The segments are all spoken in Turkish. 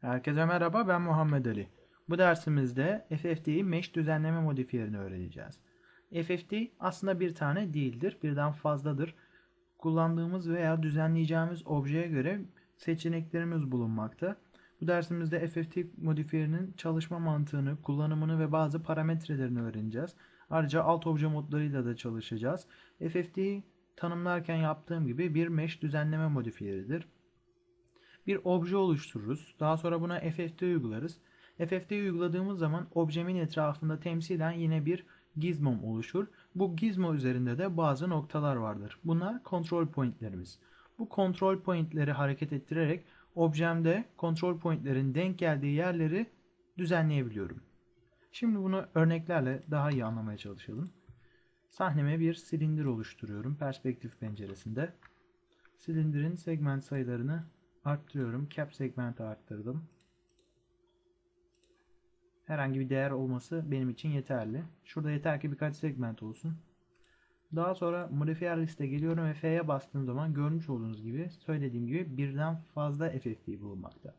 Herkese merhaba ben Muhammed Ali. Bu dersimizde FFT'yi mesh düzenleme modifiyerini öğreneceğiz. FFT aslında bir tane değildir, birden fazladır. Kullandığımız veya düzenleyeceğimiz objeye göre seçeneklerimiz bulunmakta. Bu dersimizde FFT modifiyerinin çalışma mantığını, kullanımını ve bazı parametrelerini öğreneceğiz. Ayrıca alt obje modlarıyla da çalışacağız. FFT'yi tanımlarken yaptığım gibi bir mesh düzenleme modifiyeridir bir obje oluştururuz. Daha sonra buna FFT uygularız. FFT uyguladığımız zaman objemin etrafında temsilen yine bir gizmom oluşur. Bu gizmo üzerinde de bazı noktalar vardır. Bunlar kontrol pointlerimiz. Bu kontrol pointleri hareket ettirerek objemde kontrol pointlerin denk geldiği yerleri düzenleyebiliyorum. Şimdi bunu örneklerle daha iyi anlamaya çalışalım. Sahneme bir silindir oluşturuyorum perspektif penceresinde. Silindirin segment sayılarını arttırıyorum. Cap segmenti arttırdım. Herhangi bir değer olması benim için yeterli. Şurada yeter ki birkaç segment olsun. Daha sonra modifier liste geliyorum ve F'ye bastığım zaman görmüş olduğunuz gibi söylediğim gibi birden fazla FFT bulunmakta.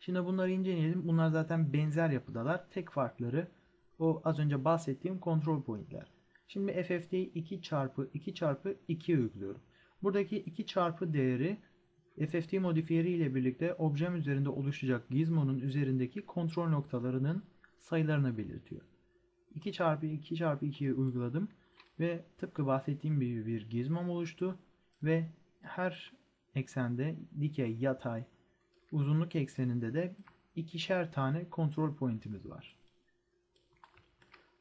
Şimdi bunları inceleyelim. Bunlar zaten benzer yapıdalar. Tek farkları o az önce bahsettiğim kontrol pointler. Şimdi FFT'yi 2 çarpı 2 çarpı 2 uyguluyorum. Buradaki 2 çarpı değeri FFT modifiyeri ile birlikte objem üzerinde oluşacak gizmonun üzerindeki kontrol noktalarının sayılarını belirtiyor. 2 çarpı 2 çarpı 2'yi uyguladım ve tıpkı bahsettiğim gibi bir gizmom oluştu ve her eksende dikey, yatay, uzunluk ekseninde de ikişer tane kontrol pointimiz var.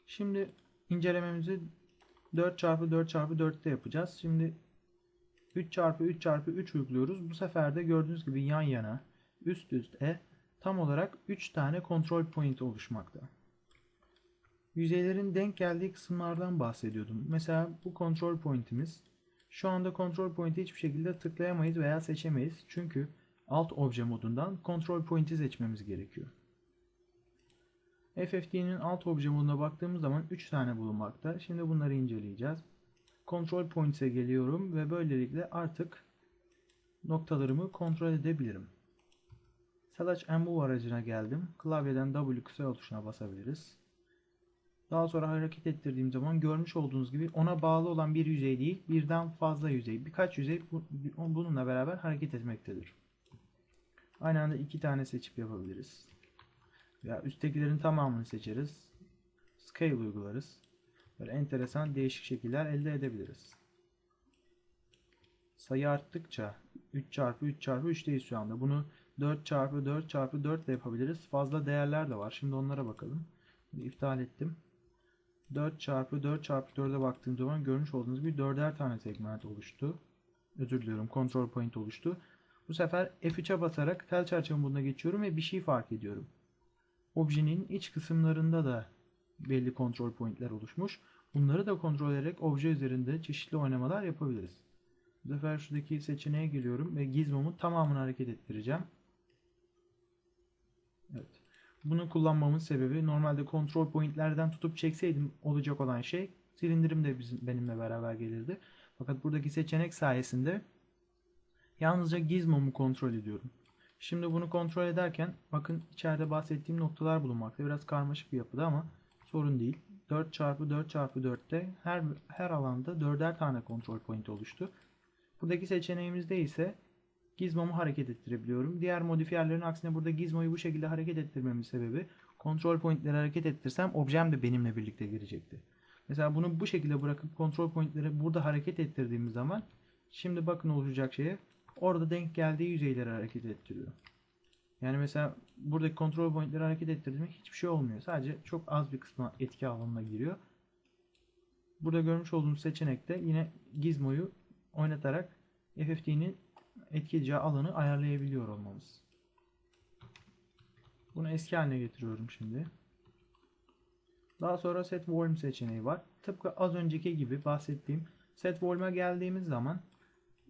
Şimdi incelememizi 4 çarpı 4 çarpı 4'te yapacağız. Şimdi 3 çarpı 3 çarpı 3 uyguluyoruz. Bu sefer de gördüğünüz gibi yan yana üst üste tam olarak 3 tane kontrol point oluşmakta. Yüzeylerin denk geldiği kısımlardan bahsediyordum. Mesela bu kontrol pointimiz. Şu anda kontrol pointi hiçbir şekilde tıklayamayız veya seçemeyiz. Çünkü alt obje modundan kontrol pointi seçmemiz gerekiyor. FFT'nin alt obje moduna baktığımız zaman 3 tane bulunmakta. Şimdi bunları inceleyeceğiz. Control Points'e geliyorum ve böylelikle artık noktalarımı kontrol edebilirim. Select and Move aracına geldim. Klavyeden W kısa tuşuna basabiliriz. Daha sonra hareket ettirdiğim zaman görmüş olduğunuz gibi ona bağlı olan bir yüzey değil, birden fazla yüzey, birkaç yüzey bununla beraber hareket etmektedir. Aynı anda iki tane seçip yapabiliriz. Ya üsttekilerin tamamını seçeriz. Scale uygularız. Böyle enteresan değişik şekiller elde edebiliriz. Sayı arttıkça 3 çarpı 3 çarpı 3'teyiz şu anda. Bunu 4 çarpı 4 çarpı 4 ile yapabiliriz. Fazla değerler de var. Şimdi onlara bakalım. Bunu iptal ettim. 4 çarpı 4 çarpı 4'e baktığım zaman görmüş olduğunuz gibi 4'er tane segment oluştu. Özür diliyorum. Control point oluştu. Bu sefer F3'e basarak tel çerçeve moduna geçiyorum ve bir şey fark ediyorum. Objenin iç kısımlarında da belli kontrol pointler oluşmuş. Bunları da kontrol ederek obje üzerinde çeşitli oynamalar yapabiliriz. Bu sefer şuradaki seçeneğe geliyorum ve gizmomu tamamını hareket ettireceğim. Evet. Bunu kullanmamın sebebi normalde kontrol pointlerden tutup çekseydim olacak olan şey silindirim de bizim, benimle beraber gelirdi. Fakat buradaki seçenek sayesinde yalnızca gizmomu kontrol ediyorum. Şimdi bunu kontrol ederken bakın içeride bahsettiğim noktalar bulunmakta. Biraz karmaşık bir yapıda ama sorun değil. 4 çarpı 4 çarpı 4'te her, her alanda 4'er tane kontrol point oluştu. Buradaki seçeneğimizde ise Gizmo'mu hareket ettirebiliyorum. Diğer modifiyerlerin aksine burada Gizmo'yu bu şekilde hareket ettirmemin sebebi kontrol pointleri hareket ettirsem objem de benimle birlikte girecekti. Mesela bunu bu şekilde bırakıp kontrol pointleri burada hareket ettirdiğimiz zaman şimdi bakın olacak şeye orada denk geldiği yüzeyleri hareket ettiriyor. Yani mesela buradaki kontrol pointleri hareket ettirdiğimde hiçbir şey olmuyor. Sadece çok az bir kısmı etki alanına giriyor. Burada görmüş olduğunuz seçenekte yine gizmoyu oynatarak FFT'nin etki edeceği alanı ayarlayabiliyor olmamız. Bunu eski haline getiriyorum şimdi. Daha sonra set volume seçeneği var. Tıpkı az önceki gibi bahsettiğim set volume'a geldiğimiz zaman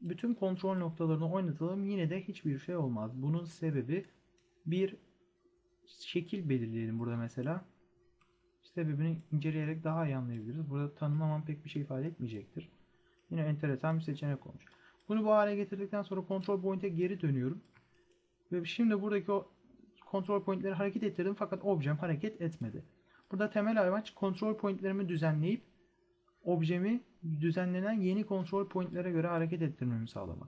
bütün kontrol noktalarını oynatalım yine de hiçbir şey olmaz. Bunun sebebi bir şekil belirleyelim burada mesela. Sebebini inceleyerek daha iyi anlayabiliriz. Burada tanımlamam pek bir şey ifade etmeyecektir. Yine enteresan bir seçenek olmuş. Bunu bu hale getirdikten sonra kontrol point'e geri dönüyorum. Ve şimdi buradaki o kontrol pointleri hareket ettirdim fakat objem hareket etmedi. Burada temel amaç kontrol pointlerimi düzenleyip objemi düzenlenen yeni kontrol pointlere göre hareket ettirmemi sağlamak.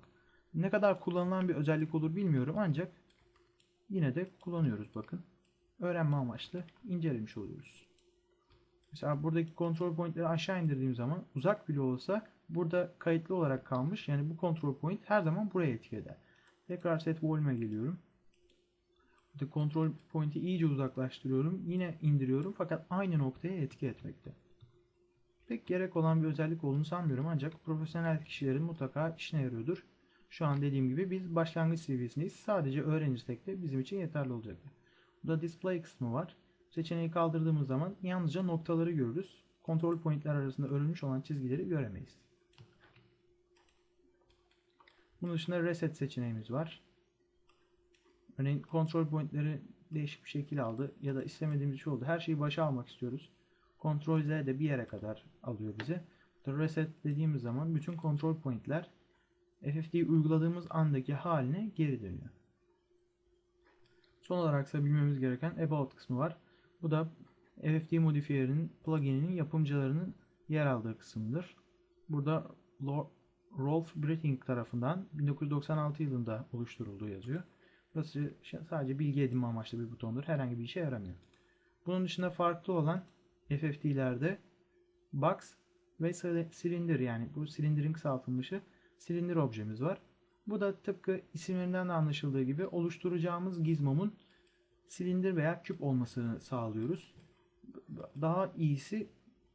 Ne kadar kullanılan bir özellik olur bilmiyorum ancak yine de kullanıyoruz bakın. Öğrenme amaçlı incelemiş oluyoruz. Mesela buradaki kontrol pointleri aşağı indirdiğim zaman uzak bile olsa burada kayıtlı olarak kalmış. Yani bu kontrol point her zaman buraya etki eder. Tekrar set volume'e geliyorum. Burada kontrol point'i iyice uzaklaştırıyorum. Yine indiriyorum fakat aynı noktaya etki etmekte. Pek gerek olan bir özellik olduğunu sanmıyorum ancak profesyonel kişilerin mutlaka işine yarıyordur. Şu an dediğim gibi biz başlangıç seviyesindeyiz. Sadece öğrenirsek de bizim için yeterli olacak. Burada display kısmı var. Seçeneği kaldırdığımız zaman yalnızca noktaları görürüz. Kontrol pointler arasında örülmüş olan çizgileri göremeyiz. Bunun dışında reset seçeneğimiz var. Örneğin kontrol pointleri değişik bir şekil aldı ya da istemediğimiz bir şey oldu. Her şeyi başa almak istiyoruz. Kontrol Z de bir yere kadar alıyor bize. Reset dediğimiz zaman bütün kontrol pointler FFT'yi uyguladığımız andaki haline geri dönüyor. Son olarak ise bilmemiz gereken About kısmı var. Bu da FFT modifiyerinin plugininin yapımcılarının yer aldığı kısımdır. Burada Rolf Britting tarafından 1996 yılında oluşturulduğu yazıyor. Burası sadece bilgi edinme amaçlı bir butondur. Herhangi bir işe yaramıyor. Bunun dışında farklı olan FFT'lerde box ve silindir yani bu silindirin kısaltılmışı silindir objemiz var. Bu da tıpkı isimlerinden de anlaşıldığı gibi oluşturacağımız gizmomun silindir veya küp olmasını sağlıyoruz. Daha iyisi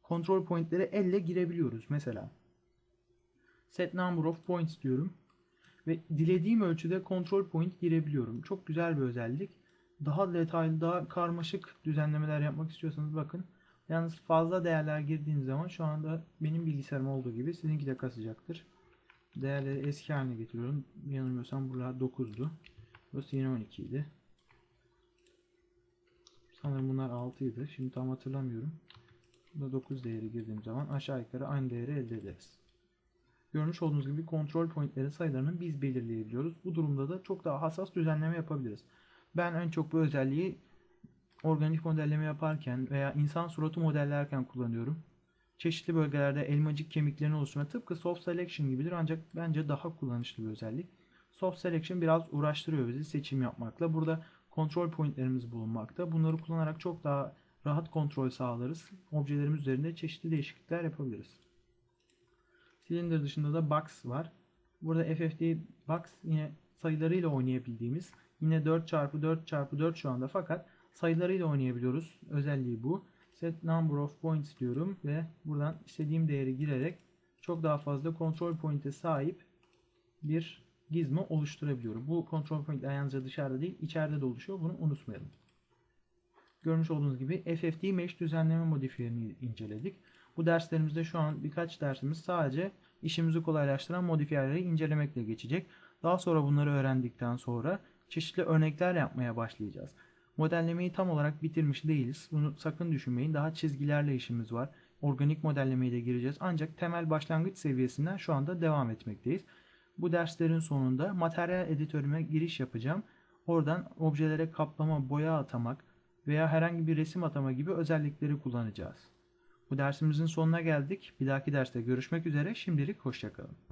kontrol pointlere elle girebiliyoruz. Mesela set number of points diyorum ve dilediğim ölçüde kontrol point girebiliyorum. Çok güzel bir özellik. Daha detaylı, daha karmaşık düzenlemeler yapmak istiyorsanız bakın. Yalnız fazla değerler girdiğiniz zaman şu anda benim bilgisayarım olduğu gibi sizinki de kasacaktır. Değerleri eski haline getiriyorum. Yanılmıyorsam buralar 9'du. Burası yine 12 idi. Sanırım bunlar 6 idi. Şimdi tam hatırlamıyorum. Burada 9 değeri girdiğim zaman aşağı yukarı aynı değeri elde ederiz. Görmüş olduğunuz gibi kontrol pointleri sayılarını biz belirleyebiliyoruz. Bu durumda da çok daha hassas düzenleme yapabiliriz. Ben en çok bu özelliği organik modelleme yaparken veya insan suratı modellerken kullanıyorum. Çeşitli bölgelerde elmacık kemiklerini oluşturma tıpkı soft selection gibidir ancak bence daha kullanışlı bir özellik. Soft selection biraz uğraştırıyor bizi seçim yapmakla. Burada kontrol pointlerimiz bulunmakta. Bunları kullanarak çok daha rahat kontrol sağlarız. Objelerimiz üzerinde çeşitli değişiklikler yapabiliriz. Silindir dışında da box var. Burada FFT box yine sayılarıyla oynayabildiğimiz yine 4 çarpı 4 çarpı 4 şu anda fakat sayılarıyla oynayabiliyoruz. Özelliği bu. Set number of points diyorum ve buradan istediğim değeri girerek çok daha fazla kontrol point'e sahip bir gizmo oluşturabiliyorum. Bu kontrol pointler yalnızca dışarıda değil içeride de oluşuyor. Bunu unutmayalım. Görmüş olduğunuz gibi FFT Mesh düzenleme modifiyerini inceledik. Bu derslerimizde şu an birkaç dersimiz sadece işimizi kolaylaştıran modifiyerleri incelemekle geçecek. Daha sonra bunları öğrendikten sonra çeşitli örnekler yapmaya başlayacağız. Modellemeyi tam olarak bitirmiş değiliz. Bunu sakın düşünmeyin. Daha çizgilerle işimiz var. Organik modellemeye de gireceğiz. Ancak temel başlangıç seviyesinden şu anda devam etmekteyiz. Bu derslerin sonunda materyal editörüme giriş yapacağım. Oradan objelere kaplama, boya atamak veya herhangi bir resim atama gibi özellikleri kullanacağız. Bu dersimizin sonuna geldik. Bir dahaki derste görüşmek üzere. Şimdilik hoşçakalın.